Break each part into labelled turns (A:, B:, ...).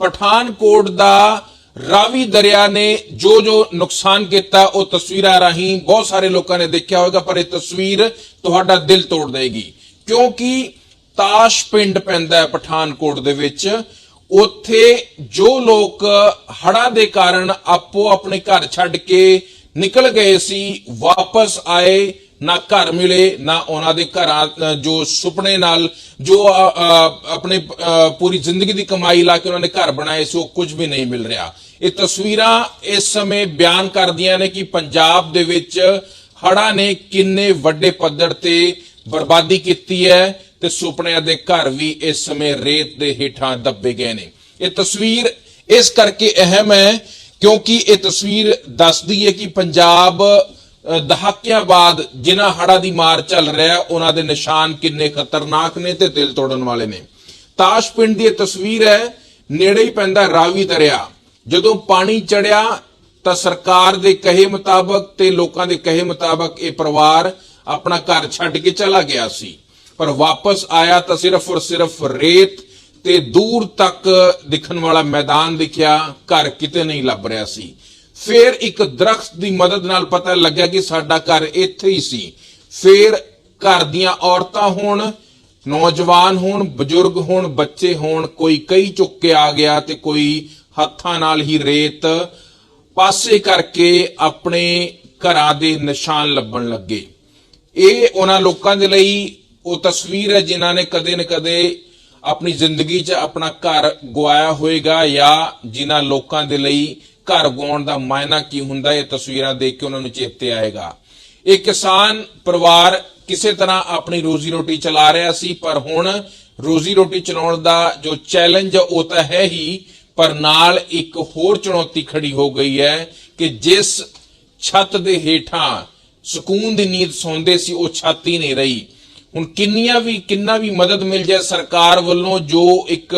A: ਪਠਾਨਕੋਟ ਦਾ ਰਾਵੀ ਦਰਿਆ ਨੇ ਜੋ ਜੋ ਨੁਕਸਾਨ ਕੀਤਾ, ਉਹ ਤਸਵੀਰਾਂ ਰਾਹੀਂ ਬਹੁਤ ਸਾਰੇ ਲੋਕਾਂ ਨੇ ਦੇਖਿਆ ਹੋਵੇਗਾ, ਪਰ ਇਹ ਤਸਵੀਰ ਤੁਹਾਡਾ ਦਿਲ ਤੋੜ ਦੇਗੀ ਕਿਉਂਕਿ ਤਾਸ਼ ਪਿੰਡ ਪੈਂਦਾ ਹੈ ਪਠਾਨਕੋਟ ਦੇ ਵਿੱਚ। ਉੱਥੇ ਜੋ ਲੋਕ ਹੜ੍ਹਾਂ ਦੇ ਕਾਰਨ ਆਪੋ ਆਪਣੇ ਘਰ ਛੱਡ ਕੇ ਨਿਕਲ ਗਏ ਸੀ, ਵਾਪਸ ਆਏ। ਨਾ ਘਰ ਮਿਲੇ, ਨਾ ਉਹਨਾਂ ਦੇ ਘਰਾਂ ਜੋ ਸੁਪਨੇ ਨਾਲ, ਜੋ ਆਪਣੇ ਪੂਰੀ ਜ਼ਿੰਦਗੀ ਦੀ ਕਮਾਈ ਲਾ ਕੇ ਉਹਨਾਂ ਨੇ ਘਰ ਬਣਾਏ ਸੀ, ਉਹ ਕੁਝ ਵੀ ਨਹੀਂ ਮਿਲ ਰਿਹਾ। ਇਹ ਤਸਵੀਰਾਂ ਇਸ ਸਮੇਂ ਬਿਆਨ ਕਰਦੀਆਂ ਨੇ ਕਿ ਪੰਜਾਬ ਦੇ ਵਿੱਚ ਹੜ੍ਹਾਂ ਨੇ ਕਿੰਨੇ ਵੱਡੇ ਪੱਧਰ ਤੇ ਬਰਬਾਦੀ ਕੀਤੀ ਹੈ ਤੇ ਸੁਪਨਿਆਂ ਦੇ ਘਰ ਵੀ ਇਸ ਸਮੇਂ ਰੇਤ ਦੇ ਹੇਠਾਂ ਦੱਬੇ ਗਏ ਨੇ। ਇਹ ਤਸਵੀਰ ਇਸ ਕਰਕੇ ਅਹਿਮ ਹੈ ਕਿਉਂਕਿ ਇਹ ਤਸਵੀਰ ਦੱਸਦੀ ਹੈ ਕਿ ਪੰਜਾਬ ਦਹਾਕਿਆਂ ਬਾਅਦ ਜਿਨ੍ਹਾਂ ਹੜ੍ਹਾਂ ਦੀ ਮਾਰ ਚੱਲ ਰਿਹਾ ਉਹਨਾਂ ਦੇ ਨਿਸ਼ਾਨ ਕਿੰਨੇ ਖਤਰਨਾਕ ਨੇ ਤੇ ਦਿਲ ਤੋੜਨ ਵਾਲੇ ਨੇ। ਤਾਸ਼ ਪਿੰਡ ਦੀ ਇਹ ਤਸਵੀਰ ਹੈ, ਨੇੜੇ ਹੀ ਪੈਂਦਾ ਰਾਵੀ ਦਰਿਆ। ਜਦੋਂ ਪਾਣੀ ਚੜਿਆ ਤਾਂ ਸਰਕਾਰ ਦੇ ਕਹੇ ਮੁਤਾਬਕ ਤੇ ਲੋਕਾਂ ਦੇ ਕਹੇ ਮੁਤਾਬਕ ਇਹ ਪਰਿਵਾਰ ਆਪਣਾ ਘਰ ਛੱਡ ਕੇ ਚਲਾ ਗਿਆ ਸੀ। ਪਰ ਵਾਪਸ ਆਇਆ ਤਾਂ ਸਿਰਫ ਔਰ ਸਿਰਫ ਰੇਤ ਤੇ ਦੂਰ ਤੱਕ ਦਿਖਣ ਵਾਲਾ ਮੈਦਾਨ ਦਿਖਿਆ, ਘਰ ਕਿਤੇ ਨਹੀਂ ਲੱਭ ਰਿਹਾ ਸੀ। ਫਿਰ ਇੱਕ ਦਰਖਤ ਦੀ ਮਦਦ ਨਾਲ ਪਤਾ ਲੱਗਿਆ ਕਿ ਸਾਡਾ ਘਰ ਇੱਥੇ ਹੀ ਸੀ। ਫਿਰ ਘਰ ਦੀਆਂ ਔਰਤਾਂ ਹੋਣ, ਨੌਜਵਾਨ ਹੋਣ, ਬਜ਼ੁਰਗ ਹੋਣ, ਬੱਚੇ ਹੋਣ, ਕੋਈ ਕਈ ਚੁੱਕ ਕੇ ਆ ਗਿਆ ਤੇ ਕੋਈ ਹੱਥਾਂ ਨਾਲ ਹੀ ਰੇਤ ਪਾਸੇ ਕਰਕੇ ਆਪਣੇ ਘਰਾਂ ਦੇ ਨਿਸ਼ਾਨ ਲੱਭਣ ਲੱਗੇ। ਇਹ ਉਹਨਾਂ ਲੋਕਾਂ ਦੇ ਲਈ ਉਹ ਤਸਵੀਰ ਹੈ ਜਿਨ੍ਹਾਂ ਨੇ ਕਦੇ ਨਾ ਕਦੇ ਆਪਣੀ ਜ਼ਿੰਦਗੀ 'ਚ ਆਪਣਾ ਘਰ ਗਵਾਇਆ ਹੋਵੇਗਾ ਜਾਂ ਜਿਨ੍ਹਾਂ ਲੋਕਾਂ ਦੇ ਲਈ ਘਰ ਗਵਾਉਣ ਦਾ ਮਾਇਨਾ ਕੀ ਹੁੰਦਾ, ਇਹ ਤਸਵੀਰਾਂ ਦੇਖ ਕੇ ਉਹਨਾਂ ਨੂੰ ਚੇਤੇ ਆਏਗਾ। ਇਹ ਕਿਸਾਨ ਪਰਿਵਾਰ ਕਿਸੇ ਤਰ੍ਹਾਂ ਆਪਣੀ ਰੋਜ਼ੀ ਰੋਟੀ ਚਲਾ ਰਿਹਾ ਸੀ, ਪਰ ਹੁਣ ਰੋਜ਼ੀ ਰੋਟੀ ਚਲਾਉਣ ਦਾ ਜੋ ਚੈਲੰਜ ਉਹ ਤਾਂ ਹੈ ਹੀ, ਪਰ ਨਾਲ ਇੱਕ ਹੋਰ ਚੁਣੌਤੀ ਖੜੀ ਹੋ ਗਈ ਹੈ ਕਿ ਜਿਸ ਛੱਤ ਦੇ ਹੇਠਾਂ ਸਕੂਨ ਦੀ ਨੀਂਦ ਸੌਂਦੇ ਸੀ, ਉਹ ਛੱਤ ਹੀ ਨਹੀਂ ਰਹੀ। ਹੁਣ ਕਿੰਨੀਆਂ ਵੀ, ਕਿੰਨਾ ਵੀ ਮਦਦ ਮਿਲ ਜਾਏ ਸਰਕਾਰ ਵੱਲੋਂ, ਜੋ ਇੱਕ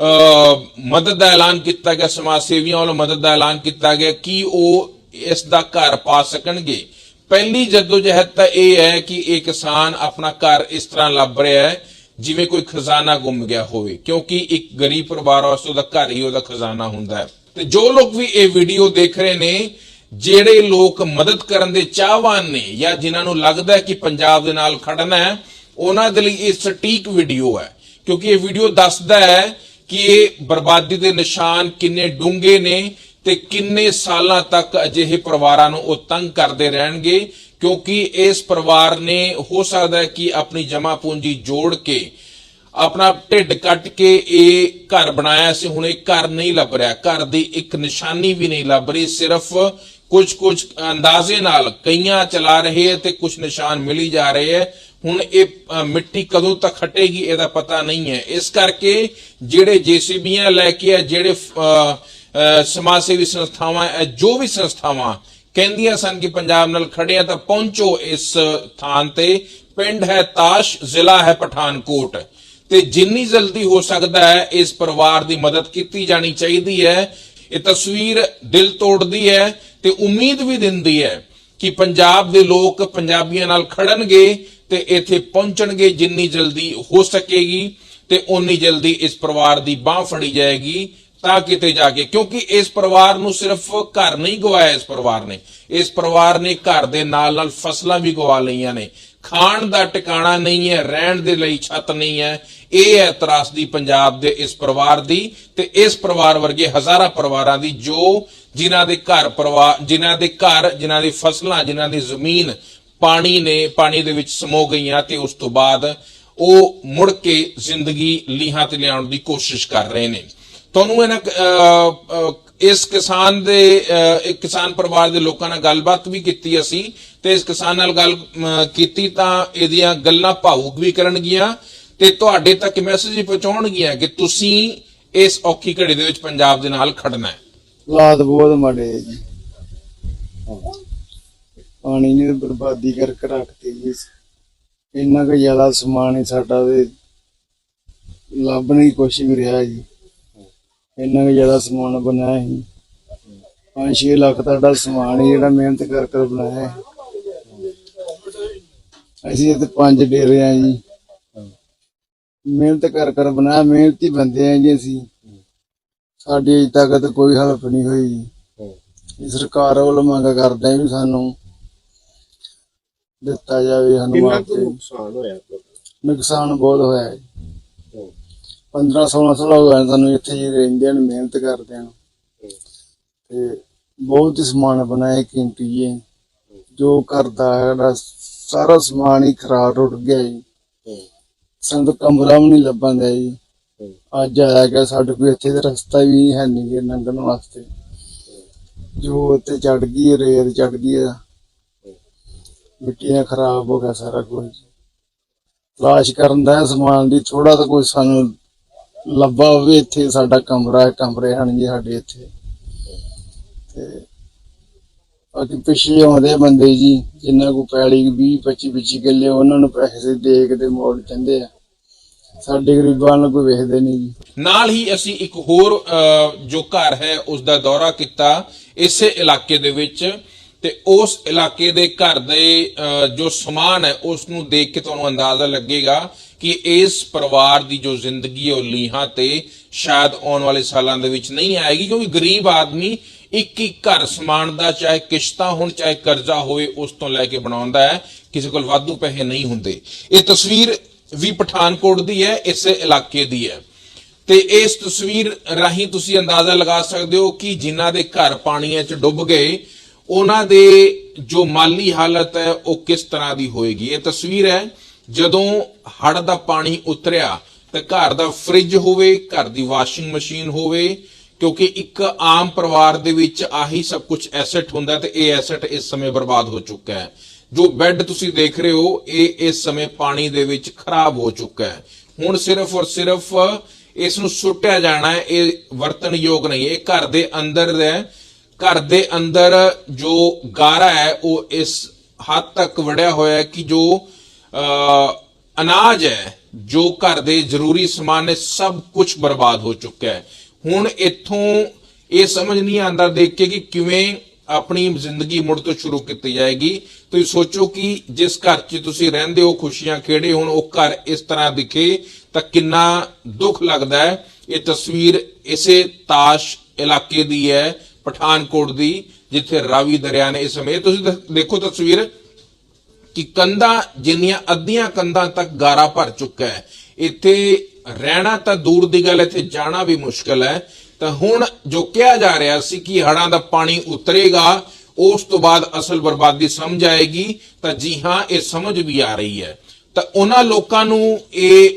A: ਮਦਦ ਦਾ ਐਲਾਨ ਕੀਤਾ ਗਿਆ, ਸਮਾਜ ਸੇਵੀਆਂ ਵੱਲੋਂ ਮਦਦ ਦਾ ਐਲਾਨ ਕੀਤਾ ਗਿਆ ਕਿ ਉਹ ਇਸ ਦਾ ਘਰ ਪਾ ਸਕਣਗੇ। ਪਹਿਲੀ ਜਦੋਜਹਿਦ ਤਾਂ ਇਹ ਹੈ ਕਿ ਇਹ ਕਿਸਾਨ ਆਪਣਾ ਘਰ ਇਸ ਤਰ੍ਹਾਂ ਲੱਭ ਰਿਹਾ ਹੈ, ਜਿਵੇਂ ਕੋਈ ਖਜ਼ਾਨਾ ਗੁੰਮ ਗਿਆ ਹੋਵੇ, ਕਿਉਂਕਿ ਇੱਕ ਗਰੀਬ ਪਰਿਵਾਰ ਵਾਸਤੇ ਉਹਦਾ ਘਰ ਹੀ ਉਹਦਾ ਖਜ਼ਾਨਾ ਹੁੰਦਾ ਹੈ। ਤੇ ਜੋ ਲੋਕ ਵੀ ਇਹ ਵੀਡੀਓ ਦੇਖ ਰਹੇ ਨੇ, ਜਿਹੜੇ ਲੋਕ ਮਦਦ ਕਰਨ ਦੇ ਚਾਹਵਾਨ ਨੇ ਜਾਂ ਜਿਨ੍ਹਾਂ ਨੂੰ ਲੱਗਦਾ ਹੈ ਕਿ ਪੰਜਾਬ ਦੇ ਨਾਲ ਖੜਨਾ ਹੈ, ਉਹਨਾਂ ਦੇ ਲਈ ਇਹ ਸਟੀਕ ਵੀਡੀਓ ਹੈ, ਕਿਉਂਕਿ ਇਹ ਵੀਡੀਓ ਦੱਸਦਾ ਹੈ ਕਿ ਇਹ ਬਰਬਾਦੀ ਦੇ ਨਿਸ਼ਾਨ ਕਿੰਨੇ ਡੂੰਘੇ ਨੇ ਤੇ ਕਿੰਨੇ ਸਾਲਾਂ ਤੱਕ ਅਜਿਹੇ ਪਰਿਵਾਰਾਂ ਨੂੰ ਉਹ ਤੰਗ ਕਰਦੇ ਰਹਿਣਗੇ, ਕਿਉਂਕਿ ਇਸ ਪਰਿਵਾਰ ਨੇ ਹੋ ਸਕਦਾ ਹੈ ਕਿ ਆਪਣੀ ਜਮਾ ਪੂੰਜੀ ਜੋੜ ਕੇ ਆਪਣਾ ਢਿੱਡ ਕੱਟ ਕੇ ਇਹ ਘਰ ਬਣਾਇਆ ਸੀ। ਹੁਣ ਇਹ ਘਰ ਨਹੀਂ ਲੱਭ ਰਿਹਾ। ਘਰ ਦੀ ਇੱਕ ਨਿਸ਼ਾਨੀ ਵੀ ਨਹੀਂ ਲੱਭ ਰਹੀ। ਸਿਰਫ ਕੁਝ ਕੁਝ ਅੰਦਾਜ਼ੇ ਨਾਲ ਕਈਆਂ ਚਲਾ ਰਹੇ ਹੈ ਤੇ ਕੁਝ ਨਿਸ਼ਾਨ ਮਿਲੀ ਜਾ ਰਹੇ ਹੈ। ਹੁਣ ਇਹ ਮਿੱਟੀ ਕਦੋਂ ਤੱਕ ਹਟੇਗੀ ਇਹਦਾ ਪਤਾ ਨਹੀਂ ਹੈ। ਇਸ ਕਰਕੇ ਜਿਹੜੇ ਜੀਸੀਬੀਆਂ ਲੈ ਕੇ ਆ, ਜਿਹੜੇ ਸਮਾਜ ਸੇਵੀ ਸੰਸਥਾਵਾਂ ਜੋ ਵੀ ਸੰਸਥਾਵਾਂ ਕਹਿੰਦੀਆਂ ਸਨ ਕਿ ਪੰਜਾਬ ਨਾਲ ਖੜੇ ਆ, ਤਾਂ ਪਹੁੰਚੋ ਇਸ ਥਾਂ ਤੇ। ਪਿੰਡ ਹੈ ਤਾਸ਼, ਜ਼ਿਲ੍ਹਾ ਹੈ ਪਠਾਨਕੋਟ। ਤੇ ਜਿੰਨੀ ਜਲਦੀ ਹੋ ਸਕਦਾ ਹੈ, ਇਸ ਪਰਿਵਾਰ ਦੀ ਮਦਦ ਕੀਤੀ ਜਾਣੀ ਚਾਹੀਦੀ ਹੈ। ਇਹ ਤਸਵੀਰ ਦਿਲ ਤੋੜਦੀ ਹੈ ਤੇ ਉਮੀਦ ਵੀ ਦਿੰਦੀ ਹੈ ਕਿ ਪੰਜਾਬ ਦੇ ਲੋਕ ਪੰਜਾਬੀਆਂ ਨਾਲ ਖੜਨਗੇ। ਤੇ ਇੱਥੇ ਪਹੁੰਚਣਗੇ ਜਿੰਨੀ ਜਲਦੀ ਹੋ ਸਕੇਗੀ ਤੇ ਉਨੀ ਜਲਦੀ ਇਸ ਪਰਿਵਾਰ ਦੀ ਬਾਹ ਫੜੀ ਜਾਏਗੀ ਤਾਂ ਕਿਤੇ ਜਾ ਕੇ, ਕਿਉਂਕਿ ਇਸ ਪਰਿਵਾਰ ਨੂੰ ਸਿਰਫ ਘਰ ਨਹੀਂ ਗਵਾਇਆ ਇਸ ਪਰਿਵਾਰ ਨੇ। ਇਸ ਪਰਿਵਾਰ ਨੇ ਘਰ ਦੇ ਨਾਲ ਨਾਲ ਫਸਲਾਂ ਵੀ ਗਵਾ ਲਈਆਂ ਨੇ। ਖਾਣ ਦਾ ਟਿਕਾਣਾ ਨਹੀਂ ਹੈ, ਰਹਿਣ ਦੇ ਲਈ ਛੱਤ ਨਹੀਂ ਹੈ। ਇਹ ਹੈ ਤਰਾਸਦੀ ਪੰਜਾਬ ਦੇ ਇਸ ਪਰਿਵਾਰ ਦੀ ਤੇ ਇਸ ਪਰਿਵਾਰ ਵਰਗੇ ਹਜ਼ਾਰਾਂ ਪਰਿਵਾਰਾਂ ਦੀ ਜੋ ਜਿਨ੍ਹਾਂ ਦੇ ਘਰ ਪਰਿਵਾਰ ਜਿਨ੍ਹਾਂ ਦੇ ਘਰ, ਜਿਨ੍ਹਾਂ ਦੀ ਫਸਲਾਂ, ਜਿਨ੍ਹਾਂ ਦੀ ਜ਼ਮੀਨ ਪਾਣੀ ਨੇ ਪਾਣੀ ਦੇ ਵਿੱਚ ਸਮੋ ਗਈਆਂ ਤੇ ਉਸ ਤੋਂ ਬਾਅਦ ਉਹ ਮੁੜ ਕੇ ਜ਼ਿੰਦਗੀ ਲੀਹਾਂ ਤੇ ਲਿਆਉਣ ਦੀ ਕੋਸ਼ਿਸ਼ ਕਰ ਰਹੇ ਨੇ। ਤੁਹਾਨੂੰ ਇਹਨਾਂ ਇਸ ਕਿਸਾਨ ਦੇ ਇੱਕ ਕਿਸਾਨ ਪਰਿਵਾਰ ਦੇ ਲੋਕਾਂ ਨਾਲ ਗੱਲਬਾਤ ਵੀ ਕੀਤੀ ਅਸੀਂ ਤੇ ਇਸ ਕਿਸਾਨ ਨਾਲ ਗੱਲ ਕੀਤੀ ਤਾਂ ਇਹਦੀਆਂ ਗੱਲਾਂ ਭਾਵੁਕ ਵੀ ਕਰਨਗੀਆਂ ਤੇ ਤੁਹਾਡੇ ਤੱਕ ਮੈਸੇਜ ਵੀ ਪਹੁੰਚਾਉਣਗੀਆਂ ਕਿ ਤੁਸੀਂ ਇਸ ਔਖੀ ਘੜੀ ਦੇ ਵਿੱਚ ਪੰਜਾਬ ਦੇ ਨਾਲ ਖੜਨਾ ਹੈ।
B: ਹਾਲਾਤ ਬਹੁਤ ਮਾੜੇ ਜੀ। ਪਾਣੀ ਨੇ ਬਰਬਾਦੀ ਕਰਕੇ ਰੱਖਤੀ ਜੀ। ਇੰਨਾ ਕੁ ਜ਼ਿਆਦਾ ਸਮਾਨ ਹੀ ਸਾਡਾ ਤੇ ਲੱਭ ਨਹੀਂ ਕੁਛ ਵੀ ਰਿਹਾ ਜੀ। ਇੰਨਾ ਕੁ ਜ਼ਿਆਦਾ ਸਮਾਨ ਬਣਾਇਆ ਸੀ। 5-6 ਲੱਖ ਦਾ ਸਾਡਾ ਸਮਾਨ ਹੀ ਜਿਹੜਾ ਮਿਹਨਤ ਕਰ ਕਰ ਬਣਾਇਆ ਹੈ। ਅਸੀਂ ਇੱਥੇ ਪੰਜ ਡੇਰੇ ਆ ਜੀ। ਮਿਹਨਤ ਕਰ ਕਰ ਬਣਾਇਆ ਮਿਹਨਤੀ ਬੰਦੇ ਆ ਜੀ ਅਸੀਂ। ਸਾਡੀ ਅਜੇ ਤੱਕ ਕੋਈ ਹੈਲਪ ਨਹੀਂ ਹੋਈ ਜੀ। ਸਰਕਾਰ ਵੱਲੋਂ ਮੰਗ ਕਰਦੇ ਵੀ ਸਾਨੂੰ ਦਿੱਤਾ ਜਾਵੇ
C: ਕਿੰਨਾ ਕੁ
B: ਮੁਆਵਜ਼ਾ।
C: ਨੁਕਸਾਨ ਹੋਇਆ ਤੁਹਾਡਾ?
B: ਨੁਕਸਾਨ ਬਹੁਤ ਹੋਇਆ ਹੈ
C: ਹੂੰ।
B: 15 16 ਸਾਲ ਹੋ ਗਏ ਸਾਨੂੰ ਇੱਥੇ ਹੀ ਰਹਿੰਦੇ ਨੇ ਮਿਹਨਤ ਕਰਦੇ ਹਨ। ਤੇ ਬਹੁਤ ਹੀ ਸਮਾਨ ਬਣਾਇਆ ਕੀਮਤੀ ਜੀ ਜੋ ਕਰਦਾ ਹੈ ਸਾਰਾ ਸਮਾਨ ਹੀ ਖਰਾਬ ਰੁੜ ਗਿਆ ਜੀ।
C: ਹੂੰ।
B: ਸਾਨੂੰ ਤਾਂ ਕਮਰਾ ਵੀ ਨਹੀਂ ਲੱਭਣ ਦਿਆ ਜੀ।
C: ਹੂੰ।
B: ਅੱਜ ਆਇਆ ਗਿਆ ਸਾਡੇ ਕੋਲ ਇੱਥੇ ਦਾ ਰਸਤਾ ਵੀ ਹੈ ਨਹੀਂ ਗੇ ਲੰਘਣ ਵਾਸਤੇ। ਜੋ ਉੱਤੇ ਚੜ ਗਈ ਹੈ, ਰੇਤ ਚੜ ਗਈ ਹੈ ਮਿੱਟੀ ਖਰਾਬ ਹੋ ਗਿਆ ਸਾਰਾ ਕੁਝ। ਤਲਾਸ਼ ਕਰਨ ਦਾ ਸਮਾਨ ਦੀ ਥੋੜਾ ਤਾਂ ਕੋਈ ਸਾਨੂੰ ਲੱਭਾ ਹੋਵੇ ਇੱਥੇ ਸਾਡਾ ਕਮਰਾ ਹੈ, ਕਮਰੇ ਹਨ ਜੀ ਸਾਡੇ ਇੱਥੇ। ਤੇ ਬਾਕੀ ਪਿੱਛੇ ਆਉਂਦੇ ਬੰਦੇ ਜੀ, ਜਿੰਨਾ ਕੋ ਪੈਲੀ 20 25 25 ਕਿੱਲੇ, ਉਹਨਾਂ ਨੂੰ ਪੈਸੇ ਦੇ ਕੇ ਤੇ ਮੋੜ ਦਿੰਦੇ ਆ। ਸਾਡੇ ਗਰੀਬਾਂ ਨੂੰ ਕੋਈ ਵੇਖਦੇ ਨਹੀਂ ਜੀ।
A: ਨਾਲ ਹੀ ਅਸੀਂ ਇੱਕ ਹੋਰ ਜੋ ਘਰ ਹੈ ਉਸ ਦਾ ਦੌਰਾ ਕੀਤਾ, ਇਸੇ ਇਲਾਕੇ ਦੇ ਵਿੱਚ ਤੇ ਉਸ ਇਲਾਕੇ ਦੇ ਘਰ ਦੇ ਜੋ ਸਮਾਨ ਹੈ ਉਸ ਨੂੰ ਦੇਖ ਕੇ ਤੁਹਾਨੂੰ ਅੰਦਾਜ਼ਾ ਲੱਗੇਗਾ ਕਿ ਇਸ ਪਰਿਵਾਰ ਦੀ ਜੋ ਜ਼ਿੰਦਗੀ ਉਹ ਲੀਹਾਂ ਤੇ ਸ਼ਾਇਦ ਆਉਣ ਵਾਲੇ ਸਾਲਾਂ ਦੇ ਵਿੱਚ ਨਹੀਂ ਆਏਗੀ, ਕਿਉਂਕਿ ਗਰੀਬ ਆਦਮੀ ਇੱਕ ਇੱਕ ਘਰ ਸਮਾਨ ਦਾ, ਚਾਹੇ ਕਿਸ਼ਤਾਂ ਹੋਣ, ਚਾਹੇ ਕਰਜ਼ਾ ਹੋਵੇ, ਉਸ ਤੋਂ ਲੈ ਕੇ ਬਣਾਉਂਦਾ ਹੈ। ਕਿਸੇ ਕੋਲ ਵਾਧੂ ਪੈਸੇ ਨਹੀਂ ਹੁੰਦੇ। ਇਹ ਤਸਵੀਰ ਵੀ ਪਠਾਨਕੋਟ ਦੀ ਹੈ, ਇਸੇ ਇਲਾਕੇ ਦੀ ਹੈ। ਤੇ ਇਸ ਤਸਵੀਰ ਰਾਹੀਂ ਤੁਸੀਂ ਅੰਦਾਜ਼ਾ ਲਗਾ ਸਕਦੇ ਹੋ ਕਿ ਜਿਨ੍ਹਾਂ ਦੇ ਘਰ ਪਾਣੀਆਂ 'ਚ ਡੁੱਬ ਗਏ ਉਹਨਾਂ ਦੇ ਜੋ ਮਾਲੀ ਹਾਲਤ ਹੈ, ਉਹ ਕਿਸ ਤਰ੍ਹਾਂ ਦੀ ਹੋਏਗੀ? ਇਹ ਤਸਵੀਰ ਹੈ, ਜਦੋਂ ਹੜ ਦਾ ਪਾਣੀ ਉਤਰਿਆ, ਤੇ ਘਰ ਦਾ ਫ੍ਰਿਜ ਹੋਵੇ, ਘਰ ਦੀ ਵਾਸ਼ਿੰਗ ਮਸ਼ੀਨ ਹੋਵੇ, ਕਿਉਂਕਿ ਇੱਕ ਆਮ ਪਰਿਵਾਰ ਦੇ ਵਿੱਚ ਆਹੀ ਸਭ ਕੁਝ ਐਸੈਟ ਹੁੰਦਾ ਤੇ ਇਹ ਐਸੈਟ ਇਸ ਸਮੇਂ ਬਰਬਾਦ ਹੋ ਚੁੱਕਾ ਹੈ। ਜੋ ਬੈੱਡ ਤੁਸੀਂ ਦੇਖ ਰਹੇ ਹੋ, ਇਹ ਇਸ ਸਮੇਂ ਪਾਣੀ ਦੇ ਵਿੱਚ ਖਰਾਬ ਹੋ ਚੁੱਕਾ ਹੈ। ਹੁਣ ਸਿਰਫ ਔਰ ਸਿਰਫ ਇਸ ਨੂੰ ਸੁੱਟਿਆ ਜਾਣਾ ਹੈ, ਇਹ ਵਰਤਣਯੋਗ ਨਹੀਂ, ਇਹ ਘਰ ਦੇ ਅੰਦਰ ਹੈ ਘਰ ਦੇ ਅੰਦਰ ਜੋ ਗਾਰਾ ਹੈ ਉਹ ਇਸ ਹੱਦ ਤੱਕ ਵੜਿਆ ਹੋਇਆ ਹੈ ਕਿ ਜੋ ਅ, ਅਨਾਜ ਹੈ ਜੋ ਘਰ ਦੇ ਜ਼ਰੂਰੀ ਸਮਾਨ ਨੇ ਸਭ ਕੁਝ ਬਰਬਾਦ ਹੋ ਚੁੱਕਾ ਹੈ। ਹੁਣ ਇੱਥੋਂ ਇਹ ਸਮਝ ਨਹੀਂ ਆਉਂਦਾ ਦੇਖ ਕੇ ਕਿ ਕਿਵੇਂ ਆਪਣੀ ਜ਼ਿੰਦਗੀ ਮੁੜ ਤੋਂ ਸ਼ੁਰੂ ਕੀਤੀ ਜਾਏਗੀ। ਤੁਸੀਂ ਸੋਚੋ ਕਿ ਜਿਸ ਘਰ 'ਚ ਤੁਸੀਂ ਰਹਿੰਦੇ ਹੋ ਖੁਸ਼ੀਆਂ ਖੇੜੇ ਹੁਣ ਉਹ ਘਰ ਇਸ ਤਰ੍ਹਾਂ ਦਿਖੇ ਤਾਂ ਕਿੰਨਾ ਦੁੱਖ ਲੱਗਦਾ ਹੈ। ਇਹ ਤਸਵੀਰ ਇਸੇ ਤਾਸ਼ ਇਲਾਕੇ ਦੀ ਹੈ ਪਠਾਨਕੋਟ ਦੀ, ਜਿੱਥੇ ਰਾਵੀ ਦਰਿਆ ਨੇ ਇਸ ਸਮੇਂ। ਤੁਸੀਂ ਦੇਖੋ ਤਸਵੀਰ ਕਿ ਕੰਧਾਂ, ਜਿੰਨੀਆਂ ਅੱਧੀਆਂ ਕੰਧਾਂ ਤੱਕ ਗਾਰਾ ਭਰ ਚੁੱਕਾ ਹੈ। ਇੱਥੇ ਰਹਿਣਾ ਤਾਂ ਦੂਰ ਦੀ ਗੱਲ ਇੱਥੇ ਜਾਣਾ ਵੀ ਮੁਸ਼ਕਲ ਹੈ। ਤਾਂ ਹੁਣ ਜੋ ਕਿਹਾ ਜਾ ਰਿਹਾ ਸੀ ਕਿ ਹੜਾਂ ਦਾ ਪਾਣੀ ਉਤਰੇਗਾ, ਉਸ ਤੋਂ ਬਾਅਦ ਅਸਲ ਬਰਬਾਦੀ ਸਮਝ ਆਏਗੀ। ਤਾਂ ਜੀ ਹਾਂ, ਇਹ ਸਮਝ ਵੀ ਆ ਰਹੀ ਹੈ। ਤਾਂ ਉਹਨਾਂ ਲੋਕਾਂ ਨੂੰ ਇਹ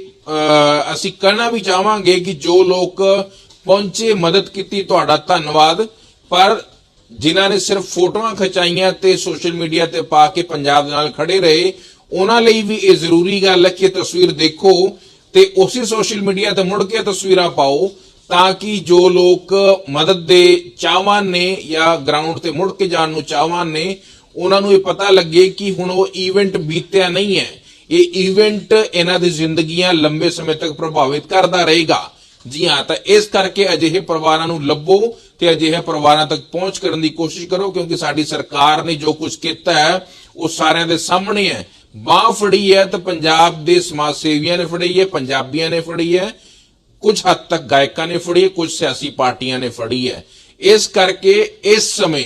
A: ਅਸੀਂ ਕਹਿਣਾ ਵੀ ਚਾਹਾਂਗੇ ਕਿ ਜੋ ਲੋਕ ਪਹੁੰਚੇ, ਮਦਦ ਕੀਤੀ, ਤੁਹਾਡਾ ਧੰਨਵਾਦ। ਪਰ ਜਿਨ੍ਹਾਂ ਨੇ ਸਿਰਫ ਫੋਟੋਆਂ ਖਿਚਾਈਆਂ ਤੇ ਸੋਸ਼ਲ ਮੀਡੀਆ ਤੇ ਪਾ ਕੇ ਪੰਜਾਬ ਨਾਲ ਖੜੇ ਰਹੇ, ਉਹਨਾਂ ਲਈ ਵੀ ਇਹ ਜ਼ਰੂਰੀ ਗੱਲ ਹੈ ਕਿ ਤਸਵੀਰ ਦੇਖੋ ਤੇ ਉਸੇ ਸੋਸ਼ਲ ਮੀਡੀਆ ਤੇ ਮੁੜ ਕੇ ਤਸਵੀਰਾਂ ਪਾਓ ਤਾਂ ਕਿ ਜੋ ਲੋਕ ਮਦਦ ਦੇ ਚਾਹਵਾਨ ਨੇ ਜਾਂ ਗਰਾਊਂਡ ਤੇ ਮੁੜ ਕੇ ਜਾਣ ਨੂੰ ਚਾਹਵਾਨ ਨੇ, ਉਹਨਾਂ ਨੂੰ ਇਹ ਪਤਾ ਲੱਗੇ ਕਿ ਹੁਣ ਉਹ ਇਵੈਂਟ ਬੀਤਿਆ ਨਹੀਂ ਹੈ। ਇਹ ਇਵੈਂਟ ਇਹਨਾਂ ਦੀ ਜ਼ਿੰਦਗੀਆਂ ਲੰਬੇ ਸਮੇਂ ਤੱਕ ਪ੍ਰਭਾਵਿਤ ਕਰਦਾ ਰਹੇਗਾ। ਜੀ ਹਾਂ, ਤਾਂ ਇਸ ਕਰਕੇ ਅਜਿਹੇ ਪਰਿਵਾਰਾਂ ਨੂੰ ਲੱਭੋ ਤੇ ਅਜਿਹੇ ਪਰਿਵਾਰਾਂ ਤੱਕ ਪਹੁੰਚ ਕਰਨ ਦੀ ਕੋਸ਼ਿਸ਼ ਕਰੋ, ਕਿਉਂਕਿ ਸਾਡੀ ਸਰਕਾਰ ਨੇ ਜੋ ਕੁਝ ਕੀਤਾ ਹੈ, ਉਹ ਸਾਰਿਆਂ ਦੇ ਸਾਹਮਣੇ ਹੈ। ਬਾਹ ਫੜੀ ਹੈ ਤਾਂ ਪੰਜਾਬ ਦੇ ਸਮਾਜ ਸੇਵੀਆਂ ਨੇ ਫੜੀ ਹੈ, ਪੰਜਾਬੀਆਂ ਨੇ ਫੜੀ ਹੈ, ਕੁਝ ਹੱਦ ਤੱਕ ਗਾਇਕਾਂ ਨੇ ਫੜੀ ਹੈ, ਕੁਝ ਸਿਆਸੀ ਪਾਰਟੀਆਂ ਨੇ ਫੜੀ ਹੈ। ਇਸ ਕਰਕੇ ਇਸ ਸਮੇਂ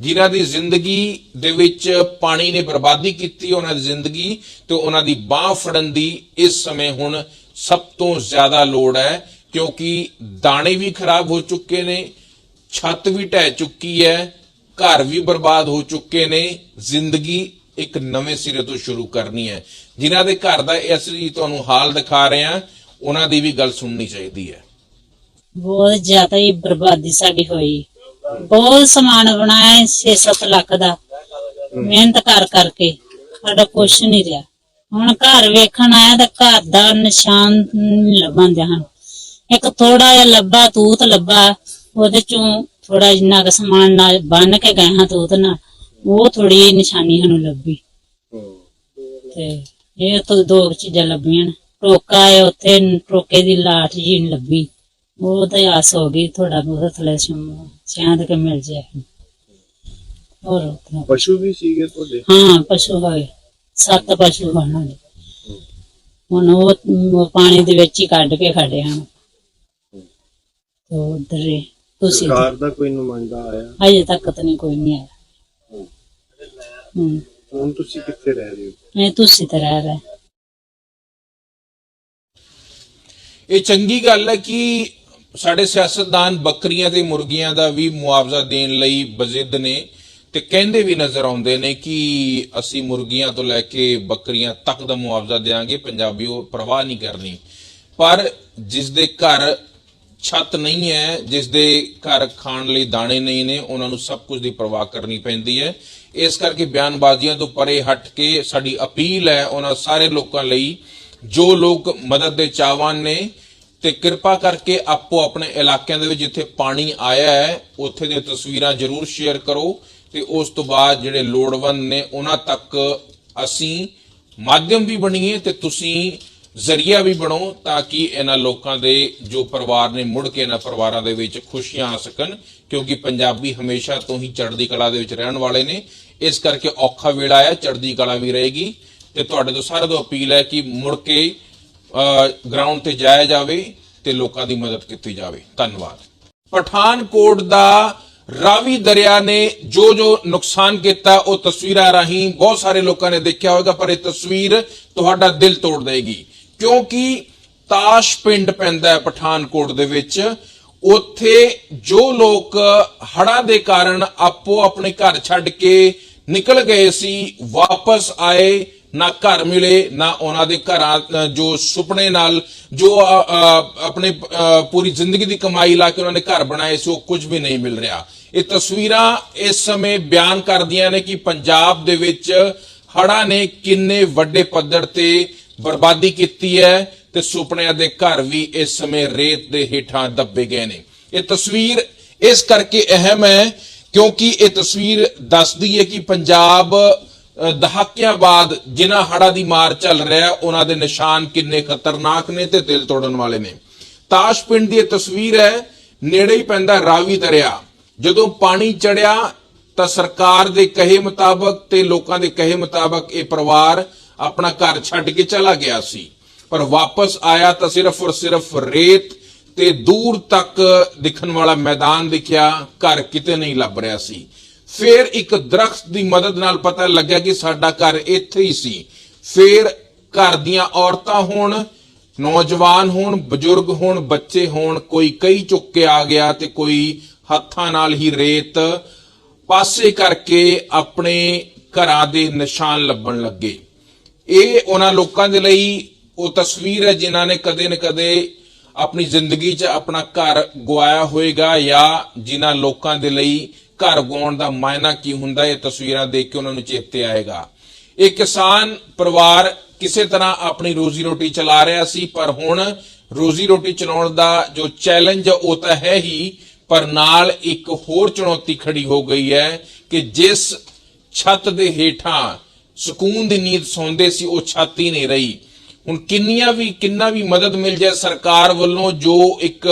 A: ਜਿਨ੍ਹਾਂ ਦੀ ਜ਼ਿੰਦਗੀ ਦੇ ਵਿੱਚ ਪਾਣੀ ਨੇ ਬਰਬਾਦੀ ਕੀਤੀ, ਉਹਨਾਂ ਦੀ ਜ਼ਿੰਦਗੀ ਤੇ ਉਹਨਾਂ ਦੀ ਬਾਹ ਫੜਨ ਦੀ ਇਸ ਸਮੇਂ ਹੁਣ ਸਭ ਤੋਂ ਜ਼ਿਆਦਾ ਲੋੜ ਹੈ। ਕਿਉਂਕਿ ਦਾਣੇ ਵੀ ਖਰਾਬ ਹੋ ਚੁੱਕੇ ਨੇ, ਛੱਤ ਵੀ ਢਹਿ ਚੁੱਕੀ ਹੈ, ਘਰ ਵੀ ਬਰਬਾਦ ਹੋ ਚੁੱਕੇ ਨੇ, ਜ਼ਿੰਦਗੀ ਇੱਕ ਨਵੇਂ ਸਿਰੇ ਤੋਂ ਸ਼ੁਰੂ ਕਰਨੀ ਹੈ। ਜਿਨ੍ਹਾਂ ਦੇ ਘਰ ਦਾ ਅਸੀਂ ਤੁਹਾਨੂੰ ਹਾਲ ਦਿਖਾ ਰਹੇ ਹਾਂ, ਉਹਨਾਂ ਦੀ ਵੀ ਗੱਲ ਸੁਣਨੀ ਚਾਹੀਦੀ ਹੈ।
D: ਬਹੁਤ ਜ਼ਿਆਦਾ ਹੀ ਬਰਬਾਦੀ ਸਾਡੀ ਹੋਈ। ਬਹੁਤ ਸਮਾਨ ਬਣਾਇਆ 6-7 ਲੱਖ ਦਾ, ਮਿਹਨਤ ਕਰ ਕਰਕੇ, ਸਾਡਾ ਕੁਛ ਨਹੀਂ ਰਿਹਾ। ਹੁਣ ਘਰ ਵੇਖਣ ਆਇਆ ਤਾਂ ਘਰ ਦਾ ਨਿਸ਼ਾਨ ਨੀ ਲੱਭਣ ਦਿਆ ਹਨ। ਇੱਕ ਥੋੜਾ ਜਿਹਾ ਲੱਭਾ ਤੂਤ ਲੱਭਾ ਉਹਦੇ ਚੋਂ ਥੋੜਾ ਜਿੰਨਾ ਕੁ ਸਮਾਨ ਨਾਲ ਬੰਨ ਕੇ ਗਏ ਹਾਂ ਤੂਤ ਨਾਲ ਉਹ ਥੋੜੀ ਨਿਸ਼ਾਨੀ ਸਾਨੂੰ ਲੱਭੀ। ਤੇ ਇਹ ਤੋਂ ਦੋ ਚੀਜ਼ਾਂ ਲੱਭੀਆਂ ਨੇ। ਟੋਕਾ ਹੈ ਉੱਥੇ ਟੋਕੇ ਦੀ ਲਾਠ ਜੀ ਨੀ ਲੱਭੀ। ਉਹ ਤਾਂ ਆਸ ਹੋ ਗਈ ਥੋੜਾ ਬਹੁਤ ਥਲੇ ਸ਼ਾਇਦ ਕਿ ਮਿਲ ਜਾਏ। ਹੋਰ ਉਤਨਾ-
C: ਪਸ਼ੂ ਵੀ ਸੀਗੇ ਤੁਹਾਡੇ?
D: ਹਾਂ ਪਸ਼ੂ ਹੋਏ ਸੱਤ ਪਸ਼ੂ ਹਨ। ਹੁਣ ਉਹ ਉਹ ਪਾਣੀ ਦੇ ਵਿੱਚ ਹੀ ਕੱਢ ਕੇ ਖੜੇ ਹਨ। ਤੇ ਉਧਰ ਹੀ। ਤੁਸੀਂ
C: ਸਰਕਾਰ ਦਾ ਕੋਈ ਨੁਮਾਇੰਦਾ ਆਇਆ?
D: ਅਜੇ ਤੱਕ ਤਾਂ ਨਹੀਂ ਕੋਈ ਨਹੀਂ ਆਇਆ। ਹੂੰ।
C: ਹੁਣ ਤੁਸੀਂ ਕਿੱਥੇ ਰਹਿ ਰਹੇ ਹੋ?
D: ਮੈਂ ਤੁਸੀਂ ਤੇ ਰਹਿ ਰਿਹਾ।
A: ਇਹ ਚੰਗੀ ਗੱਲ ਹੈ ਕਿ ਸਾਡੇ ਸਿਆਸਤਦਾਨ ਬੱਕਰੀਆਂ ਤੇ ਮੁਰਗੀਆਂ ਦਾ ਵੀ ਮੁਆਵਜ਼ਾ ਦੇਣ ਲਈ ਬਜ਼ਿੱਦ ਨੇ ਤੇ ਕਹਿੰਦੇ ਵੀ ਨਜ਼ਰ ਆਉਂਦੇ ਨੇ ਕਿ ਅਸੀਂ ਮੁਰਗੀਆਂ ਤੋਂ ਲੈ ਕੇ ਬੱਕਰੀਆਂ ਤੱਕ ਦਾ ਮੁਆਵਜ਼ਾ ਦੇਵਾਂਗੇ ਪੰਜਾਬੀਓ ਪਰਵਾਹ ਨਹੀਂ ਕਰਨੀ। ਪਰ ਜਿਸ ਦੇ ਘਰ ਛੱਤ ਨਹੀਂ ਹੈ, ਜਿਸ ਦੇ ਘਰ ਖਾਣ ਲਈ ਦਾਣੇ ਨਹੀਂ ਨੇ, ਉਹਨਾਂ ਨੂੰ ਸਭ ਕੁਝ ਦੀ ਪਰਵਾਹ ਕਰਨੀ ਪੈਂਦੀ ਹੈ। ਇਸ ਕਰਕੇ ਬਿਆਨਬਾਜ਼ੀਆਂ ਤੋਂ ਪਰੇ ਹਟ ਕੇ ਸਾਡੀ ਅਪੀਲ ਹੈ ਉਹਨਾਂ ਸਾਰੇ ਲੋਕਾਂ ਲਈ, ਜੋ ਲੋਕ ਮਦਦ ਦੇ ਚਾਹਵਾਨ ਨੇ, ਤੇ ਕਿਰਪਾ ਕਰਕੇ ਆਪੋ ਆਪਣੇ ਇਲਾਕਿਆਂ ਦੇ ਵਿੱਚ ਜਿੱਥੇ ਪਾਣੀ ਆਇਆ ਹੈ, ਉੱਥੇ ਦੀਆਂ ਤਸਵੀਰਾਂ ਜ਼ਰੂਰ ਸ਼ੇਅਰ ਕਰੋ, ਤੇ ਉਸ ਤੋਂ ਬਾਅਦ ਜਿਹੜੇ ਲੋੜਵੰਦ ਨੇ, ਉਹਨਾਂ ਤੱਕ ਅਸੀਂ ਮਾਧਿਅਮ ਵੀ ਬਣੀਏ ਤੇ ਤੁਸੀਂ ਜ਼ਰੀਆ ਵੀ ਬਣੋ ਤਾਂ ਕਿ ਇਹਨਾਂ ਲੋਕਾਂ ਦੇ ਜੋ ਪਰਿਵਾਰ ਨੇ ਮੁੜ ਕੇ ਇਹਨਾਂ ਪਰਿਵਾਰਾਂ ਦੇ ਵਿੱਚ ਖੁਸ਼ੀਆਂ ਆ ਸਕਣ, ਕਿਉਂਕਿ ਪੰਜਾਬੀ ਹਮੇਸ਼ਾ ਤੋਂ ਹੀ ਚੜ੍ਹਦੀ ਕਲਾ ਦੇ ਵਿੱਚ ਰਹਿਣ ਵਾਲੇ ਨੇ। ਇਸ ਕਰਕੇ ਔਖਾ ਵੇਲਾ ਹੈ ਚੜ੍ਹਦੀ ਕਲਾ ਵੀ ਰਹੇਗੀ। ਤੇ ਤੁਹਾਡੇ ਤੋਂ ਸਾਰਿਆਂ ਤੋਂ ਅਪੀਲ ਹੈ ਕਿ ਮੁੜ ਕੇ ਗਰਾਊਂਡ ਤੇ ਜਾਇਆ ਜਾਵੇ ਤੇ ਲੋਕਾਂ ਦੀ ਮਦਦ ਕੀਤੀ ਜਾਵੇ। ਧੰਨਵਾਦ। ਪਠਾਨਕੋਟ ਦਾ ਰਾਵੀ ਦਰਿਆ ਨੇ ਜੋ ਜੋ ਨੁਕਸਾਨ ਕੀਤਾ, ਉਹ ਤਸਵੀਰਾਂ ਰਾਹੀਂ ਬਹੁਤ ਸਾਰੇ ਲੋਕਾਂ ਨੇ ਦੇਖਿਆ ਹੋਵੇਗਾ, ਪਰ ਇਹ ਤਸਵੀਰ ਤੁਹਾਡਾ ਦਿਲ ਤੋੜ ਦੇਗੀ ਕਿਉਂਕਿ ਤਾਸ਼ ਪਿੰਡ ਪੈਂਦਾ ਹੈ ਪਠਾਨਕੋਟ ਦੇ ਵਿੱਚ, ਉੱਥੇ ਜੋ ਲੋਕ ਹੜ੍ਹਾਂ ਦੇ ਕਾਰਨ ਆਪੋ ਆਪਣੇ ਘਰ ਛੱਡ ਕੇ ਨਿਕਲ ਗਏ ਸੀ, ਵਾਪਸ ਆਏ, ਨਾ ਘਰ ਮਿਲੇ, ਨਾ ਉਹਨਾਂ ਦੇ ਘਰਾਂ ਜੋ ਸੁਪਨੇ ਨਾਲ ਜੋ ਆਪਣੇ ਪੂਰੀ ਜ਼ਿੰਦਗੀ ਦੀ ਕਮਾਈ ਲਾ ਕੇ ਉਹਨਾਂ ਨੇ ਘਰ ਬਣਾਏ ਸੀ, ਉਹ ਕੁਝ ਵੀ ਨਹੀਂ ਮਿਲ ਰਿਹਾ। ਇਹ ਤਸਵੀਰਾਂ ਇਸ ਸਮੇਂ ਬਿਆਨ ਕਰਦੀਆਂ ਨੇ ਕਿ ਪੰਜਾਬ ਦੇ ਵਿੱਚ ਹੜ੍ਹਾਂ ਨੇ ਕਿੰਨੇ ਵੱਡੇ ਪੱਧਰ ਤੇ ਬਰਬਾਦੀ ਕੀਤੀ ਹੈ ਤੇ ਸੁਪਨਿਆਂ ਦੇ ਘਰ ਵੀ ਇਸ ਸਮੇਂ ਰੇਤ ਦੇ ਹੇਠਾਂ ਦੱਬੇ ਗਏ ਨੇ। ਇਹ ਤਸਵੀਰ ਇਸ ਕਰਕੇ ਅਹਿਮ ਹੈ ਕਿਉਂਕਿ ਇਹ ਤਸਵੀਰ ਦੱਸਦੀ ਹੈ ਕਿ ਪੰਜਾਬ ਦਹਾਕਿਆਂ ਬਾਅਦ ਜਿਨ੍ਹਾਂ ਹੜ੍ਹਾਂ ਦੀ ਮਾਰ ਚੱਲ ਰਿਹਾ ਉਹਨਾਂ ਦੇ ਨਿਸ਼ਾਨ ਕਿੰਨੇ ਖਤਰਨਾਕ ਨੇ ਤੇ ਦਿਲ ਤੋੜਨ ਵਾਲੇ ਨੇ। ਤਾਸ਼ ਪਿੰਡ ਦੀ ਇਹ ਤਸਵੀਰ ਹੈ, ਨੇੜੇ ਹੀ ਪੈਂਦਾ ਰਾਵੀ ਦਰਿਆ। ਜਦੋਂ ਪਾਣੀ ਚੜਿਆ ਤਾਂ ਸਰਕਾਰ ਦੇ ਕਹੇ ਮੁਤਾਬਕ ਤੇ ਲੋਕਾਂ ਦੇ ਕਹੇ ਮੁਤਾਬਕ ਇਹ ਪਰਿਵਾਰ ਆਪਣਾ ਘਰ ਛੱਡ ਕੇ ਚਲਾ ਗਿਆ ਸੀ। ਪਰ ਵਾਪਸ ਆਇਆ ਤਾਂ ਸਿਰਫ ਔਰ ਸਿਰਫ ਰੇਤ ਤੇ ਦੂਰ ਤੱਕ ਦਿਖਣ ਵਾਲਾ ਮੈਦਾਨ ਦਿਖਿਆ, ਘਰ ਕਿਤੇ ਨਹੀਂ ਲੱਭ ਰਿਹਾ ਸੀ। ਫਿਰ ਇੱਕ ਦਰਖਤ ਦੀ ਮਦਦ ਨਾਲ ਪਤਾ ਲੱਗਿਆ ਕਿ ਸਾਡਾ ਘਰ ਇੱਥੇ ਹੀ ਸੀ। ਫਿਰ ਘਰ ਦੀਆਂ ਔਰਤਾਂ ਹੋਣ, ਨੌਜਵਾਨ ਹੋਣ, ਬਜ਼ੁਰਗ ਹੋਣ, ਬੱਚੇ ਹੋਣ, ਕੋਈ ਕਈ ਚੁੱਕ ਕੇ ਆ ਗਿਆ ਤੇ ਕੋਈ ਹੱਥਾਂ ਨਾਲ ਹੀ ਰੇਤ ਪਾਸੇ ਕਰਕੇ ਆਪਣੇ ਘਰਾਂ ਦੇ ਨਿਸ਼ਾਨ ਲੱਭਣ ਲੱਗੇ। ਇਹ ਉਹਨਾਂ ਲੋਕਾਂ ਦੇ ਲਈ ਉਹ ਤਸਵੀਰ ਹੈ ਜਿਨ੍ਹਾਂ ਨੇ ਕਦੇ ਨਾ ਕਦੇ ਆਪਣੀ ਜ਼ਿੰਦਗੀ 'ਚ ਆਪਣਾ ਘਰ ਗਵਾਇਆ ਹੋਵੇਗਾ ਜਾਂ ਜਿਨ੍ਹਾਂ ਲੋਕਾਂ ਦੇ ਲਈ ਘਰ ਗਵਾਉਣ ਦਾ ਮਾਇਨਾ ਕੀ ਹੁੰਦਾ ਇਹ ਤਸਵੀਰਾਂ ਦੇਖ ਕੇ ਉਹਨਾਂ ਨੂੰ ਚੇਤੇ ਆਏਗਾ। ਇਹ ਕਿਸਾਨ ਪਰਿਵਾਰ ਕਿਸੇ ਤਰ੍ਹਾਂ ਆਪਣੀ ਰੋਜ਼ੀ ਰੋਟੀ ਚਲਾ ਰਿਹਾ ਸੀ, ਪਰ ਹੁਣ ਰੋਜ਼ੀ ਰੋਟੀ ਚਲਾਉਣ ਦਾ ਜੋ ਚੈਲੰਜ ਉਹ ਤਾਂ ਹੈ ਹੀ, ਪਰ ਨਾਲ ਇੱਕ ਹੋਰ ਚੁਣੌਤੀ ਖੜੀ ਹੋ ਗਈ ਹੈ ਕਿ ਜਿਸ ਛੱਤ ਦੇ ਹੇਠਾਂ ਸਕੂਨ ਦੀ ਨੀਂਦ ਸੌਂਦੇ ਸੀ, ਉਹ ਛਾਤੀ ਨਹੀਂ ਰਹੀ। ਹੁਣ ਕਿੰਨੀਆਂ ਵੀ ਕਿੰਨਾ ਵੀ ਮਦਦ ਮਿਲ ਜਾਏ ਸਰਕਾਰ ਵੱਲੋਂ, ਜੋ ਇੱਕ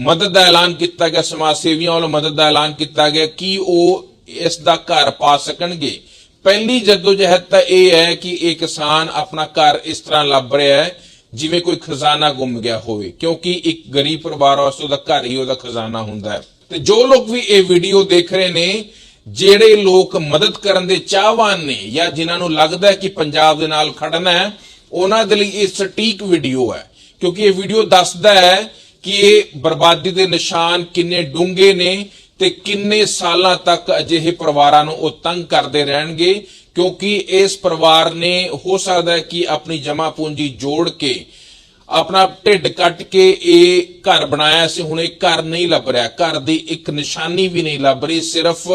A: ਮਦਦ ਦਾ ਐਲਾਨ ਕੀਤਾ ਗਿਆ, ਸਮਾਜ ਸੇਵੀਆਂ ਵੱਲੋਂ ਮਦਦ ਦਾ ਐਲਾਨ ਕੀਤਾ ਗਿਆ, ਕਿ ਉਹ ਇਸ ਦਾ ਘਰ ਪਾ ਸਕਣਗੇ? ਪਹਿਲੀ ਜਦੋਜਹਿਦ ਤਾਂ ਇਹ ਹੈ ਕਿ ਇਹ ਕਿਸਾਨ ਆਪਣਾ ਘਰ ਇਸ ਤਰ੍ਹਾਂ ਲੱਭ ਰਿਹਾ ਹੈ, ਜਿਵੇਂ ਕੋਈ ਖਜ਼ਾਨਾ ਗੁੰਮ ਗਿਆ ਹੋਵੇ। ਕਿਉਂਕਿ ਇੱਕ ਗਰੀਬ ਪਰਿਵਾਰ ਵਾਸਤੇ ਉਹਦਾ ਘਰ ਹੀ ਉਹਦਾ ਖਜ਼ਾਨਾ ਹੁੰਦਾ ਹੈ। ਤੇ ਜੋ ਲੋਕ ਵੀ ਇਹ ਵੀਡੀਓ ਦੇਖ ਰਹੇ ਨੇ ਜਿਹੜੇ ਲੋਕ ਮਦਦ ਕਰਨ ਦੇ ਚਾਹਵਾਨ ਨੇ ਜਾਂ ਜਿਨ੍ਹਾਂ ਨੂੰ ਲੱਗਦਾ ਹੈ ਕਿ ਪੰਜਾਬ ਦੇ ਨਾਲ ਖੜਨਾ ਹੈ, ਉਹਨਾਂ ਦੇ ਲਈ ਇਹ ਸਟੀਕ ਵੀਡੀਓ ਹੈ। ਕਿਉਂਕਿ ਇਹ ਵੀਡੀਓ ਦੱਸਦਾ ਹੈ ਕਿ ਇਹ ਬਰਬਾਦੀ ਦੇ ਨਿਸ਼ਾਨ ਕਿੰਨੇ ਡੂੰਘੇ ਨੇ ਤੇ ਕਿੰਨੇ ਸਾਲਾਂ ਤੱਕ ਅਜਿਹੇ ਪਰਿਵਾਰਾਂ ਨੂੰ ਉਹ ਤੰਗ ਕਰਦੇ ਰਹਿਣਗੇ। ਕਿਉਂਕਿ ਇਸ ਪਰਿਵਾਰ ਨੇ ਹੋ ਸਕਦਾ ਹੈ ਕਿ ਆਪਣੀ ਜਮਾ ਪੂੰਜੀ ਜੋੜ ਕੇ ਆਪਣਾ ਢਿੱਡ ਕੱਟ ਕੇ ਇਹ ਘਰ ਬਣਾਇਆ ਸੀ। ਹੁਣ ਇਹ ਘਰ ਨਹੀਂ ਲੱਭ ਰਿਹਾ। ਘਰ ਦੀ ਇੱਕ ਨਿਸ਼ਾਨੀ ਵੀ ਨਹੀਂ ਲੱਭ ਰਹੀ। ਸਿਰਫ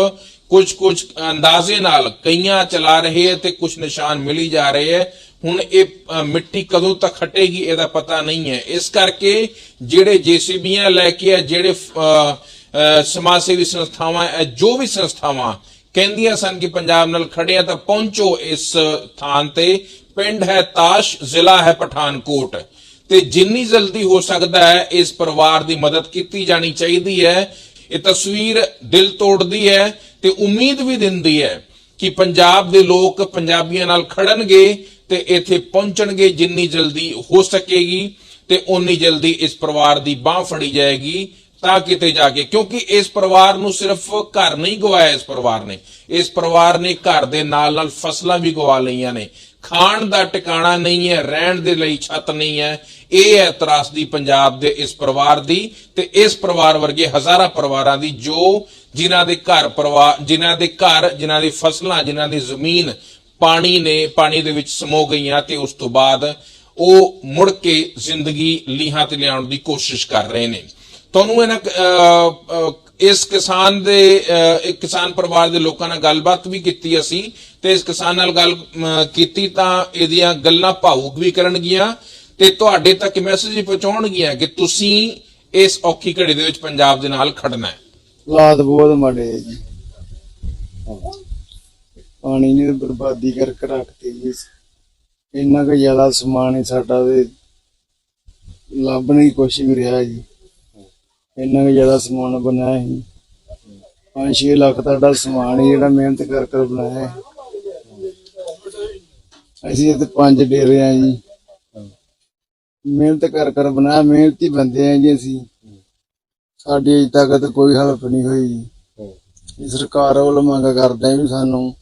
A: ਕੁਝ ਕੁਝ ਅੰਦਾਜ਼ੇ ਨਾਲ ਕਈਆਂ ਚਲਾ ਰਹੇ ਹੈ ਤੇ ਕੁਝ ਨਿਸ਼ਾਨ ਮਿਲੀ ਜਾ ਰਹੇ ਹੈ। ਹੁਣ ਇਹ ਮਿੱਟੀ ਕਦੋਂ ਤੱਕ ਹਟੇਗੀ ਇਹਦਾ ਪਤਾ ਨਹੀਂ ਹੈ। ਇਸ ਕਰਕੇ ਜਿਹੜੇ ਜੀਸੀਬੀਆਂ ਲੈ ਕੇ ਆ, ਜਿਹੜੇ ਸਮਾਜ ਸੇਵੀ ਸੰਸਥਾਵਾਂ ਜੋ ਵੀ ਸੰਸਥਾਵਾਂ ਕਹਿੰਦੀਆਂ ਸਨ ਕਿ ਪੰਜਾਬ ਨਾਲ ਖੜੇ ਆ, ਤਾਂ ਪਹੁੰਚੋ ਇਸ ਥਾਂ ਤੇ। ਪਿੰਡ ਹੈ ਤਾਸ਼, ਜ਼ਿਲ੍ਹਾ ਹੈ ਪਠਾਨਕੋਟ। ਤੇ ਜਿੰਨੀ ਜਲਦੀ ਹੋ ਸਕਦਾ ਹੈ, ਇਸ ਪਰਿਵਾਰ ਦੀ ਮਦਦ ਕੀਤੀ ਜਾਣੀ ਚਾਹੀਦੀ ਹੈ। ਇਹ ਤਸਵੀਰ ਦਿਲ ਤੋੜਦੀ ਹੈ। ਤੇ ਉਮੀਦ ਵੀ ਦਿੰਦੀ ਹੈ ਕਿ ਪੰਜਾਬ ਦੇ ਲੋਕ ਪੰਜਾਬੀਆਂ ਨਾਲ ਖੜਨਗੇ ਤੇ ਇੱਥੇ ਪਹੁੰਚਣਗੇ ਜਿੰਨੀ ਜਲਦੀ ਹੋ ਸਕੇਗੀ ਤੇ ਓਨੀ ਜਲਦੀ ਇਸ ਪਰਿਵਾਰ ਦੀ ਬਾਹ ਫੜੀ ਜਾਏਗੀ ਤਾਂ ਕਿਤੇ ਜਾ ਕੇ, ਕਿਉਂਕਿ ਇਸ ਪਰਿਵਾਰ ਨੂੰ ਸਿਰਫ ਘਰ ਨਹੀਂ ਗਵਾਇਆ ਇਸ ਪਰਿਵਾਰ ਨੇ। ਇਸ ਪਰਿਵਾਰ ਨੇ ਘਰ ਦੇ ਨਾਲ ਨਾਲ ਫਸਲਾਂ ਵੀ ਗਵਾ ਲਈਆਂ ਨੇ। ਖਾਣ ਦਾ ਟਿਕਾਣਾ ਨਹੀਂ ਹੈ, ਰਹਿਣ ਦੇ ਲਈ ਛੱਤ ਨਹੀਂ ਹੈ। ਇਹ ਹੈ ਤਰਾਸਦੀ ਪੰਜਾਬ ਦੇ ਇਸ ਪਰਿਵਾਰ ਦੀ ਤੇ ਇਸ ਪਰਿਵਾਰ ਵਰਗੇ ਹਜ਼ਾਰਾਂ ਪਰਿਵਾਰਾਂ ਦੀ ਜੋ ਜਿਨ੍ਹਾਂ ਦੇ ਘਰ ਪਰਿਵਾਰ ਜਿਨ੍ਹਾਂ ਦੇ ਘਰ, ਜਿਨ੍ਹਾਂ ਦੀ ਫਸਲਾਂ, ਜਿਨ੍ਹਾਂ ਦੀ ਜ਼ਮੀਨ ਪਾਣੀ ਨੇ, ਪਾਣੀ ਦੇ ਵਿੱਚ ਸਮੋ ਗਈਆਂ ਤੇ ਉਸ ਤੋਂ ਬਾਅਦ ਉਹ ਮੁੜ ਕੇ ਜ਼ਿੰਦਗੀ ਲੀਹਾਂ ਤੇ ਲਿਆਉਣ ਦੀ ਕੋਸ਼ਿਸ਼ ਕਰ ਰਹੇ ਨੇ। ਤੁਹਾਨੂੰ ਇਹਨਾਂ ਇਸ ਕਿਸਾਨ ਦੇ ਇੱਕ ਕਿਸਾਨ ਪਰਿਵਾਰ ਦੇ ਲੋਕਾਂ ਨਾਲ ਗੱਲਬਾਤ ਵੀ ਕੀਤੀ ਅਸੀਂ ਤੇ ਇਸ ਕਿਸਾਨ ਨਾਲ ਗੱਲ ਕੀਤੀ ਤਾਂ ਇਹਦੀਆਂ ਗੱਲਾਂ ਭਾਵੁਕ ਵੀ ਕਰਨਗੀਆਂ। ਤੇ ਤੁਹਾਡੇ ਤੱਕ ਮੈਸੇਜ ਵੀ ਪਹੁੰਚਾਉਣਗੀਆਂ ਕਿ ਤੁਸੀਂ ਇਸ ਔਖੀ ਘੜੀ ਦੇ ਵਿੱਚ ਪੰਜਾਬ ਦੇ ਨਾਲ ਖੜਨਾ ਹੈ।
B: ਹਾਲਾਤ ਬਹੁਤ ਮਾੜੇ ਆ ਜੀ। ਪਾਣੀ ਨੇ ਬਰਬਾਦੀ ਕਰਕੇ ਰੱਖਤੀ ਜੀ। ਇੰਨਾ ਕੁ ਜ਼ਿਆਦਾ ਸਮਾਨ ਹੀ ਸਾਡਾ ਤੇ ਲੱਭ ਨਹੀਂ ਕੁਛ ਵੀ ਰਿਹਾ ਜੀ। ਇੰਨਾ ਕੁ ਜ਼ਿਆਦਾ ਸਮਾਨ ਬਣਾਇਆ ਸੀ। 5-6 ਲੱਖ ਦਾ ਸਾਡਾ ਸਮਾਨ ਹੀ ਜਿਹੜਾ ਮਿਹਨਤ ਕਰ ਬਣਾਇਆ ਹੈ। ਅਸੀਂ ਇੱਥੇ ਪੰਜ ਡੇਰੇ ਆ ਜੀ। ਮਿਹਨਤ ਕਰ ਕਰ ਬਣਾਇਆ ਮਿਹਨਤੀ ਬੰਦੇ ਆ ਜੀ ਅਸੀਂ। ਸਾਡੀ ਅਜੇ ਤੱਕ ਤਾਂ ਕੋਈ ਹੈਲਪ ਨਹੀਂ ਹੋਈ ਜੀ। ਸਰਕਾਰ ਵੱਲੋਂ ਮੰਗ ਕਰਦੇ ਆ ਵੀ ਸਾਨੂੰ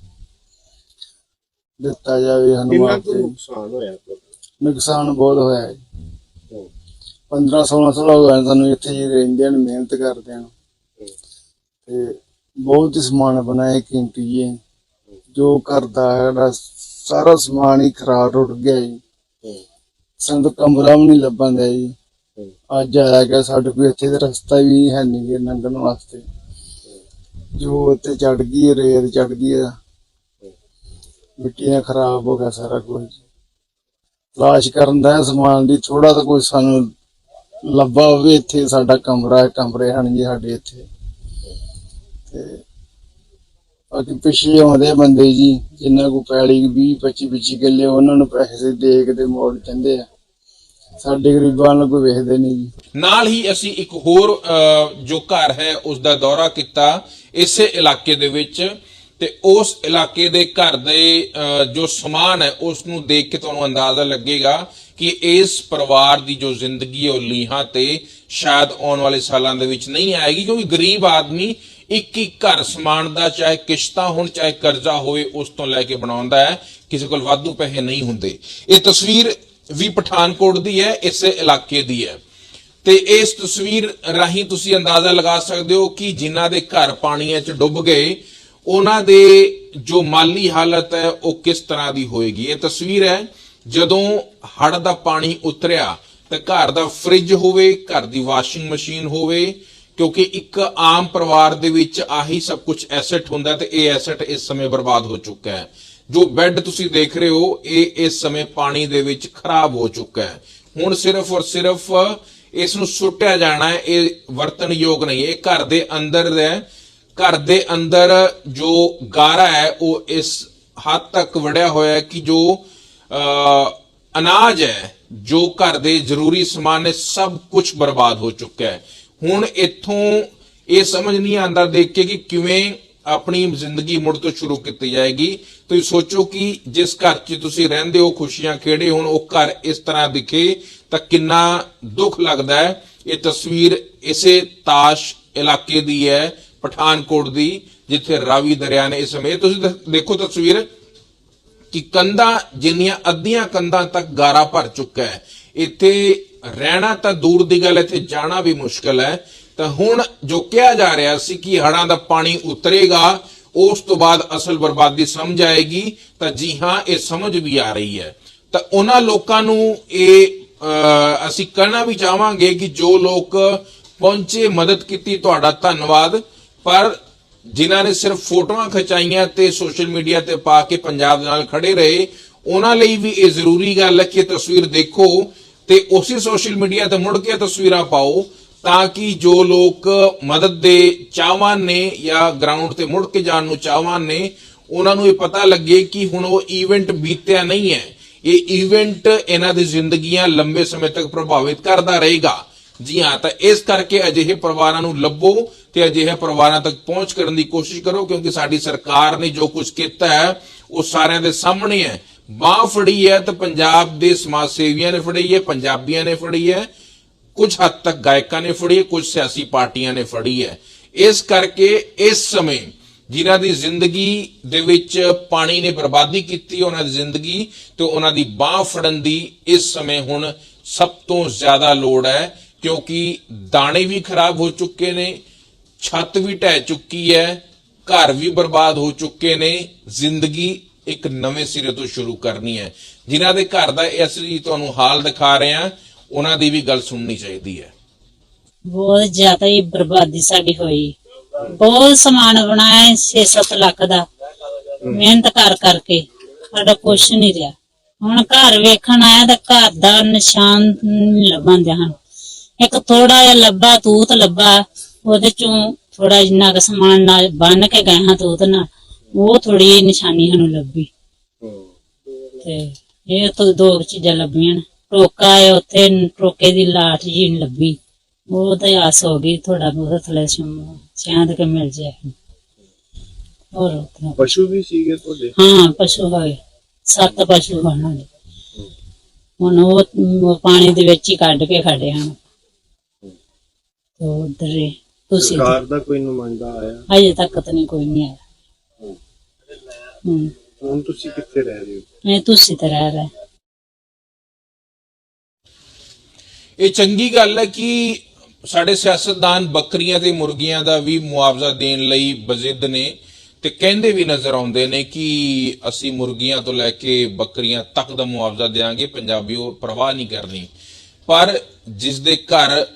B: ਦਿੱਤਾ ਜਾਵੇ ਸਾਨੂੰ
C: ਕਿੰਨਾ ਕੁ। ਨੁਕਸਾਨ ਹੋਇਆ ਤੁਹਾਡਾ?
B: ਨੁਕਸਾਨ ਬਹੁਤ ਹੋਇਆ ਹੈ। 15 16 ਸਾਲ ਹੋ ਗਏ ਸਾਨੂੰ ਇੱਥੇ ਹੀ ਰਹਿੰਦੇ ਨੇ ਮਿਹਨਤ ਕਰਦੇ ਨੇ ਤੇ ਬਹੁਤ ਹੀ ਸਮਾਨ ਬਣਾਇਆ ਕੀਮਤੀ ਜੀ ਜੋ ਕਰਦਾ ਹੈ ਸਾਰਾ ਸਮਾਨ ਹੀ ਖਰਾਬ ਟੁੱਟ ਗਿਆ ਜੀ। ਸਾਨੂੰ ਤਾਂ ਕਮਰਾ ਵੀ ਨਹੀਂ ਲੱਭਣ ਦਿਆ ਜੀ। ਅੱਜ ਆਇਆ ਕਿ ਸਾਡੇ ਕੋਲ ਇੱਥੇ ਦਾ ਰਸਤਾ ਵੀ ਹੈ ਨਹੀਂ ਗੇ ਲੰਘਣ ਵਾਸਤੇ। ਜੋ ਉੱਤੇ ਚੜ ਗਈ ਹੈ, ਰੇਤ ਚੜ ਗਈ ਹੈ। ਮਿੱਟੀ ਨਾਲ ਖਰਾਬ ਹੋ ਗਿਆ ਸਾਰਾ ਕੁਝ। ਤਲਾਸ਼ ਕਰਨ ਦਾ ਹੈ ਸਮਾਨ ਦੀ ਥੋੜਾ ਤਾਂ ਕੋਈ ਸਾਨੂੰ ਲੱਭਾ ਹੋਵੇ ਇੱਥੇ ਸਾਡਾ ਕਮਰਾ ਹੈ ਕਮਰੇ ਹਨ ਜੀ ਸਾਡੇ ਇੱਥੇ। ਤੇ ਬਾਕੀ ਪਿੱਛੇ ਆਉਂਦੇ ਬੰਦੇ ਜੀ, ਜਿੰਨਾ ਕੋ ਪੈਲੀ 20 25 25 ਕਿੱਲੇ, ਉਹਨਾਂ ਨੂੰ ਪੈਸੇ ਦੇ ਕੇ ਤੇ ਮੋੜ ਦਿੰਦੇ ਆ। ਸਾਡੇ ਗਰੀਬਾਂ ਨੂੰ ਕੋਈ ਵੇਖਦੇ ਨਹੀਂ ਜੀ।
A: ਨਾਲ ਹੀ ਅਸੀਂ ਇੱਕ ਹੋਰ ਜੋ ਘਰ ਹੈ ਉਸ ਦਾ ਦੌਰਾ ਕੀਤਾ ਇਸੇ ਇਲਾਕੇ ਦੇ ਵਿੱਚ ਤੇ ਉਸ ਇਲਾਕੇ ਦੇ ਘਰ ਦੇ ਜੋ ਸਮਾਨ ਹੈ ਉਸ ਨੂੰ ਦੇਖ ਕੇ ਤੁਹਾਨੂੰ ਅੰਦਾਜ਼ਾ ਲੱਗੇਗਾ ਕਿ ਇਸ ਪਰਿਵਾਰ ਦੀ ਜੋ ਜ਼ਿੰਦਗੀ ਹੈ, ਉਹ ਲੀਹਾਂ ਤੇ ਸ਼ਾਇਦ ਆਉਣ ਵਾਲੇ ਸਾਲਾਂ ਦੇ ਵਿੱਚ ਨਹੀਂ ਆਏਗੀ, ਕਿਉਂਕਿ ਗਰੀਬ ਆਦਮੀ ਇੱਕ ਇੱਕ ਘਰ ਸਮਾਨ ਦਾ ਚਾਹੇ ਕਿਸ਼ਤਾਂ ਹੋਣ, ਚਾਹੇ ਕਰਜ਼ਾ ਹੋਵੇ, ਉਸ ਤੋਂ ਲੈ ਕੇ ਬਣਾਉਂਦਾ ਹੈ। ਕਿਸੇ ਕੋਲ ਵਾਧੂ ਪੈਸੇ ਨਹੀਂ ਹੁੰਦੇ। ਇਹ ਤਸਵੀਰ ਵੀ ਪਠਾਨਕੋਟ ਦੀ ਹੈ, ਇਸੇ ਇਲਾਕੇ ਦੀ ਹੈ। ਤੇ ਇਸ ਤਸਵੀਰ ਰਾਹੀਂ ਤੁਸੀਂ ਅੰਦਾਜ਼ਾ ਲਗਾ ਸਕਦੇ ਹੋ ਕਿ ਜਿਨ੍ਹਾਂ ਦੇ ਘਰ ਪਾਣੀਆਂ 'ਚ ਡੁੱਬ ਗਏ, ਉਹਨਾਂ ਦੇ ਜੋ ਮਾਲੀ ਹਾਲਤ ਹੈ, ਉਹ ਕਿਸ ਤਰ੍ਹਾਂ ਦੀ ਹੋਏਗੀ? ਇਹ ਤਸਵੀਰ ਹੈ, ਜਦੋਂ ਹੜ ਦਾ ਪਾਣੀ ਉਤਰਿਆ, ਤੇ ਘਰ ਦਾ ਫ੍ਰਿਜ ਹੋਵੇ, ਘਰ ਦੀ ਵਾਸ਼ਿੰਗ ਮਸ਼ੀਨ ਹੋਵੇ ਕਿਉਂਕਿ ਇੱਕ ਆਮ ਪਰਿਵਾਰ ਦੇ ਵਿੱਚ ਆਹੀ ਸਭ ਕੁਝ ਐਸੈਟ ਹੁੰਦਾ ਤੇ ਇਹ ਐਸੈਟ ਇਸ ਸਮੇਂ ਬਰਬਾਦ ਹੋ ਚੁੱਕਾ ਹੈ। ਜੋ ਬੈੱਡ ਤੁਸੀਂ ਦੇਖ ਰਹੇ ਹੋ ਇਹ ਇਸ ਸਮੇਂ ਪਾਣੀ ਦੇ ਵਿੱਚ ਖਰਾਬ ਹੋ ਚੁੱਕਾ ਹੈ। ਹੁਣ ਸਿਰਫ ਔਰ ਸਿਰਫ ਇਸ ਨੂੰ ਸੁੱਟਿਆ ਜਾਣਾ ਹੈ ਇਹ ਵਰਤਨਯੋਗ ਨਹੀਂ ਇਹ ਘਰ ਦੇ ਅੰਦਰ ਹੈ। ਘਰ ਦੇ ਅੰਦਰ ਜੋ ਗਾਰਾ ਹੈ ਉਹ ਇਸ ਹੱਦ ਤੱਕ ਵੜਿਆ ਹੋਇਆ ਹੈ ਕਿ ਜੋ ਅਹ, ਅਨਾਜ ਹੈ ਜੋ ਘਰ ਦੇ ਜ਼ਰੂਰੀ ਸਮਾਨ ਨੇ ਸਭ ਕੁਝ ਬਰਬਾਦ ਹੋ ਚੁੱਕਾ ਹੈ। ਹੁਣ ਇੱਥੋਂ ਇਹ ਸਮਝ ਨਹੀਂ ਆਂਦਾ ਦੇਖ ਕੇ ਕਿ ਕਿਵੇਂ ਆਪਣੀ ਜ਼ਿੰਦਗੀ ਮੁੜ ਤੋਂ ਸ਼ੁਰੂ ਕੀਤੀ ਜਾਏਗੀ। ਤੁਸੀਂ ਸੋਚੋ ਕਿ ਜਿਸ ਘਰ 'ਚ ਤੁਸੀਂ ਰਹਿੰਦੇ ਹੋ, ਖੁਸ਼ੀਆਂ ਖੇੜੇ ਹੋਣ, ਉਹ ਘਰ ਇਸ ਤਰ੍ਹਾਂ ਦਿਖੇ ਤਾਂ ਕਿੰਨਾ ਦੁੱਖ ਲੱਗਦਾ ਹੈ। ਇਹ ਤਸਵੀਰ ਇਸੇ ਤਾਸ਼ ਇਲਾਕੇ ਦੀ ਹੈ, ਪਠਾਨਕੋਟ ਦੀ, ਜਿੱਥੇ ਰਾਵੀ ਦਰਿਆ ਨੇ ਇਸ ਸਮੇਂ। ਤੁਸੀਂ ਦੇਖੋ ਤਸਵੀਰ ਕਿ ਕੰਧਾਂ, ਜਿੰਨੀਆਂ ਅੱਧੀਆਂ ਕੰਧਾਂ ਤੱਕ ਗਾਰਾ ਭਰ ਚੁੱਕਾ ਹੈ। ਇੱਥੇ ਰਹਿਣਾ ਤਾਂ ਦੂਰ ਦੀ ਗੱਲ ਇੱਥੇ ਜਾਣਾ ਵੀ ਮੁਸ਼ਕਲ ਹੈ। ਤਾਂ ਹੁਣ ਜੋ ਕਿਹਾ ਜਾ ਰਿਹਾ ਸੀ ਕਿ ਹੜਾਂ ਦਾ ਪਾਣੀ ਉਤਰੇਗਾ, ਉਸ ਤੋਂ ਬਾਅਦ ਅਸਲ ਬਰਬਾਦੀ ਸਮਝ ਆਏਗੀ, ਤਾਂ ਜੀ ਹਾਂ, ਇਹ ਸਮਝ ਵੀ ਆ ਰਹੀ ਹੈ। ਤਾਂ ਉਹਨਾਂ ਲੋਕਾਂ ਨੂੰ ਇਹ ਅਸੀਂ ਕਹਿਣਾ ਵੀ ਚਾਹਾਂਗੇ ਕਿ ਜੋ ਲੋਕ ਪਹੁੰਚੇ, ਮਦਦ ਕੀਤੀ, ਤੁਹਾਡਾ ਧੰਨਵਾਦ। ਪਰ ਜਿਨ੍ਹਾਂ ਨੇ ਸਿਰਫ ਫੋਟੋਆਂ ਖਿਚਾਈਆਂ ਤੇ ਸੋਸ਼ਲ ਮੀਡੀਆ ਤੇ ਪਾ ਕੇ ਪੰਜਾਬ ਨਾਲ ਖੜੇ ਰਹੇ, ਉਹਨਾਂ ਲਈ ਵੀ ਇਹ ਜ਼ਰੂਰੀ ਗੱਲ ਹੈ ਕਿ ਤਸਵੀਰ ਦੇਖੋ। ਤੇ ਉਸੇ ਸੋਸ਼ਲ ਮੀਡੀਆ ਤੇ ਮੁੜ ਕੇ ਤਸਵੀਰਾਂ ਪਾਓ ਤਾਂ ਕਿ ਜੋ ਲੋਕ ਮਦਦ ਦੇ ਚਾਹਵਾਨ ਨੇ ਜਾਂ ਗਰਾਊਂਡ ਤੇ ਮੁੜ ਕੇ ਜਾਣ ਨੂੰ ਚਾਹਵਾਨ ਨੇ, ਉਹਨਾਂ ਨੂੰ ਇਹ ਪਤਾ ਲੱਗੇ ਕਿ ਹੁਣ ਉਹ ਇਵੈਂਟ ਬੀਤਿਆ ਨਹੀਂ ਹੈ। ਇਹ ਇਵੈਂਟ ਇਹਨਾਂ ਦੀ ਜ਼ਿੰਦਗੀਆਂ ਲੰਬੇ ਸਮੇਂ ਤੱਕ ਪ੍ਰਭਾਵਿਤ ਕਰਦਾ ਰਹੇਗਾ। ਜੀ ਹਾਂ, ਤਾਂ ਇਸ ਕਰਕੇ ਅਜਿਹੇ ਪਰਿਵਾਰਾਂ ਨੂੰ ਲੱਭੋ ਤੇ ਅਜਿਹੇ ਪਰਿਵਾਰਾਂ ਤੱਕ ਪਹੁੰਚ ਕਰਨ ਦੀ ਕੋਸ਼ਿਸ਼ ਕਰੋ, ਕਿਉਂਕਿ ਸਾਡੀ ਸਰਕਾਰ ਨੇ ਜੋ ਕੁਝ ਕੀਤਾ ਹੈ, ਉਹ ਸਾਰਿਆਂ ਦੇ ਸਾਹਮਣੇ ਹੈ। ਬਾਹ ਫੜੀ ਹੈ ਤਾਂ ਪੰਜਾਬ ਦੇ ਸਮਾਜ ਸੇਵੀਆਂ ਨੇ ਫੜੀ ਹੈ, ਪੰਜਾਬੀਆਂ ਨੇ ਫੜੀ ਹੈ, ਕੁਝ ਹੱਦ ਤੱਕ ਗਾਇਕਾਂ ਨੇ ਫੜੀ ਹੈ, ਕੁਝ ਸਿਆਸੀ ਪਾਰਟੀਆਂ ਨੇ ਫੜੀ ਹੈ। ਇਸ ਕਰਕੇ ਇਸ ਸਮੇਂ ਜਿਨ੍ਹਾਂ ਦੀ ਜ਼ਿੰਦਗੀ ਦੇ ਵਿੱਚ ਪਾਣੀ ਨੇ ਬਰਬਾਦੀ ਕੀਤੀ, ਉਹਨਾਂ ਦੀ ਜ਼ਿੰਦਗੀ ਤੇ ਉਹਨਾਂ ਦੀ ਬਾਹ ਫੜਨ ਦੀ ਇਸ ਸਮੇਂ ਹੁਣ ਸਭ ਤੋਂ ਜ਼ਿਆਦਾ ਲੋੜ ਹੈ, ਕਿਉਂਕਿ ਦਾਣੇ ਵੀ ਖਰਾਬ ਹੋ ਚੁੱਕੇ ਨੇ, ਛੱਤ ਵੀ ਢਹਿ ਚੁੱਕੀ ਹੈ, ਘਰ ਵੀ ਬਰਬਾਦ ਹੋ ਚੁੱਕੇ ਨੇ, ਜ਼ਿੰਦਗੀ ਇੱਕ ਨਵੇਂ ਸਿਰੇ ਤੋਂ ਸ਼ੁਰੂ ਕਰਨੀ ਹੈ। ਜਿਨ੍ਹਾਂ ਦੇ ਘਰ ਦਾ ਅਸੀਂ ਤੁਹਾਨੂੰ ਹਾਲ ਦਿਖਾ ਰਹੇ ਹਾਂ, ਉਹਨਾਂ ਦੀ ਵੀ ਗੱਲ ਸੁਣਨੀ ਚਾਹੀਦੀ ਹੈ।
D: ਬਹੁਤ ਜ਼ਿਆਦਾ ਹੀ ਬਰਬਾਦੀ ਸਾਡੀ ਹੋਈ। ਬਹੁਤ ਸਮਾਨ ਬਣਾਇਆ 6-7 ਲੱਖ ਦਾ, ਮਿਹਨਤ ਕਰ ਕਰਕੇ। ਸਾਡਾ ਕੁਛ ਨਹੀਂ ਰਿਹਾ। ਹੁਣ ਘਰ ਵੇਖਣ ਆਇਆ ਤਾਂ ਘਰ ਦਾ ਨਿਸ਼ਾਨ ਨੀ ਲੱਭਣ ਦਿਆ ਹਨ। ਇੱਕ ਥੋੜਾ ਜਿਹਾ ਲੱਭਾ, ਤੂਤ ਲੱਭਾ, ਉਹਦੇ ਚੋਂ ਥੋੜਾ ਜਿੰਨਾ ਕੁ ਸਮਾਨ ਨਾਲ ਬੰਨ ਕੇ ਗਏ ਹਾਂ ਤੂਤ ਨਾਲ। ਉਹ ਥੋੜੀ ਨਿਸ਼ਾਨੀ ਸਾਨੂੰ ਲੱਭੀ। ਤੇ ਇਹ ਤੋਂ ਦੋ ਚੀਜ਼ਾਂ ਲੱਭੀਆਂ ਨੇ। ਟੋਕਾ ਹੈ ਉੱਥੇ ਟੋਕੇ ਦੀ ਲਾਠ ਜੀ ਨੀ ਲੱਭੀ। ਉਹ ਤਾਂ ਆਸ ਹੋ ਗਈ ਥੋੜਾ ਬਹੁਤ ਥਲੇ ਸਿਆਂਦ ਕੇ ਮਿਲ ਜਾਏ। ਹੋਰ
C: ਪਸ਼ੂ ਵੀ ਸੀਗੇ ਤੁਹਾਡੇ?
D: ਹਾਂ ਪਸ਼ੂ ਹੋਏ। ਸੱਤ ਪਸ਼ੂ ਸਾਡੇ। ਹੁਣ ਉਹ ਪਾਣੀ ਦੇ ਵਿੱਚ ਹੀ ਕੱਢ ਕੇ ਖੜੇ ਹਨ। ਤੋ ਉਧਰ ਤੁਸੀਂ
C: ਸਰਕਾਰ ਦਾ ਕੋਈ ਨੁਮਾਇੰਦਾ ਆਇਆ?
D: ਅਜੇ ਤੱਕ ਤਾਂ ਨਹੀਂ ਕੋਈ ਨਹੀਂ ਆਇਆ। ਹੂੰ।
C: ਹੁਣ ਤੁਸੀਂ ਕਿੱਥੇ ਰਹਿ ਰਹੇ ਹੋ?
D: ਮੈਂ ਤੁਸੀਂ ਤਾਂ ਰਹਿ ਰਹੇ।
A: ਇਹ ਚੰਗੀ ਗੱਲ ਹੈ ਕਿ ਸਾਡੇ ਸਿਆਸਤਦਾਨ ਬੱਕਰੀਆਂ ਤੇ ਮੁਰਗੀਆਂ ਦਾ ਵੀ ਮੁਆਵਜ਼ਾ ਦੇਣ ਲਈ ਬਜ਼ਿੱਦ ਨੇ ਤੇ ਕਹਿੰਦੇ ਵੀ ਨਜ਼ਰ ਆਉਂਦੇ ਨੇ ਕਿ ਅਸੀਂ ਮੁਰਗੀਆਂ ਤੋਂ ਲੈ ਕੇ ਬੱਕਰੀਆਂ ਤੱਕ ਦਾ ਮੁਆਵਜ਼ਾ ਦੇਾਂਗੇ ਪੰਜਾਬੀ ਉਹ ਪਰਵਾਹ ਨਹੀਂ ਕਰਨੀ। ਪਰ ਜਿਸ ਦੇ ਘਰ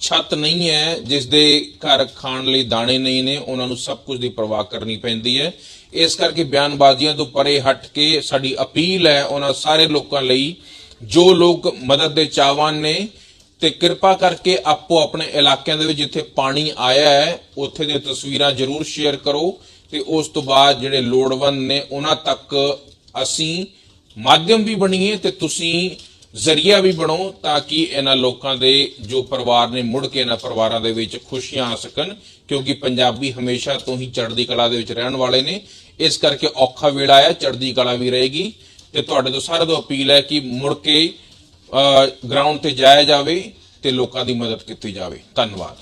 A: ਛੱਤ ਨਹੀਂ ਹੈ ਜਿਸ ਦੇ ਘਰ ਖਾਣ ਲਈ ਦਾਣੇ ਨਹੀਂ ਨੇ, ਉਹਨਾਂ ਨੂੰ ਸਭ ਕੁਝ ਦੀ ਪਰਵਾਹ ਕਰਨੀ ਪੈਂਦੀ ਹੈ। ਇਸ ਕਰਕੇ ਬਿਆਨਬਾਜ਼ੀਆਂ ਤੋਂ ਪਰੇ ਹਟ ਕੇ ਸਾਡੀ ਅਪੀਲ ਹੈ ਉਹਨਾਂ ਸਾਰੇ ਲੋਕਾਂ ਲਈ, ਜੋ ਲੋਕ ਮਦਦ ਦੇ ਚਾਹਵਾਨ ਨੇ, ਤੇ ਕਿਰਪਾ ਕਰਕੇ ਆਪੋ ਆਪਣੇ ਇਲਾਕਿਆਂ ਦੇ ਵਿੱਚ ਜਿੱਥੇ ਪਾਣੀ ਆਇਆ ਹੈ, ਉੱਥੇ ਦੀਆਂ ਤਸਵੀਰਾਂ ਜ਼ਰੂਰ ਸ਼ੇਅਰ ਕਰੋ, ਤੇ ਉਸ ਤੋਂ ਬਾਅਦ ਜਿਹੜੇ ਲੋੜਵੰਦ ਨੇ, ਉਹਨਾਂ ਤੱਕ ਅਸੀਂ ਮਾਧਿਅਮ ਵੀ ਬਣੀਏ ਤੇ ਤੁਸੀਂ ਜ਼ਰੀਆ ਵੀ ਬਣੋ ਤਾਂ ਕਿ ਇਹਨਾਂ ਲੋਕਾਂ ਦੇ ਜੋ ਪਰਿਵਾਰ ਨੇ ਮੁੜ ਕੇ ਇਹਨਾਂ ਪਰਿਵਾਰਾਂ ਦੇ ਵਿੱਚ ਖੁਸ਼ੀਆਂ ਆ ਸਕਣ, ਕਿਉਂਕਿ ਪੰਜਾਬੀ ਹਮੇਸ਼ਾ ਤੋਂ ਹੀ ਚੜ੍ਹਦੀ ਕਲਾ ਦੇ ਵਿੱਚ ਰਹਿਣ ਵਾਲੇ ਨੇ। ਇਸ ਕਰਕੇ ਔਖਾ ਵੇਲਾ ਹੈ ਚੜ੍ਹਦੀ ਕਲਾ ਵੀ ਰਹੇਗੀ। ਤੇ ਤੁਹਾਡੇ ਤੋਂ ਸਾਰਿਆਂ ਤੋਂ ਅਪੀਲ ਹੈ ਕਿ ਮੁੜ ਕੇ ਗਰਾਊਂਡ ਤੇ ਜਾਇਆ ਜਾਵੇ ਤੇ ਲੋਕਾਂ ਦੀ ਮਦਦ ਕੀਤੀ ਜਾਵੇ। ਧੰਨਵਾਦ।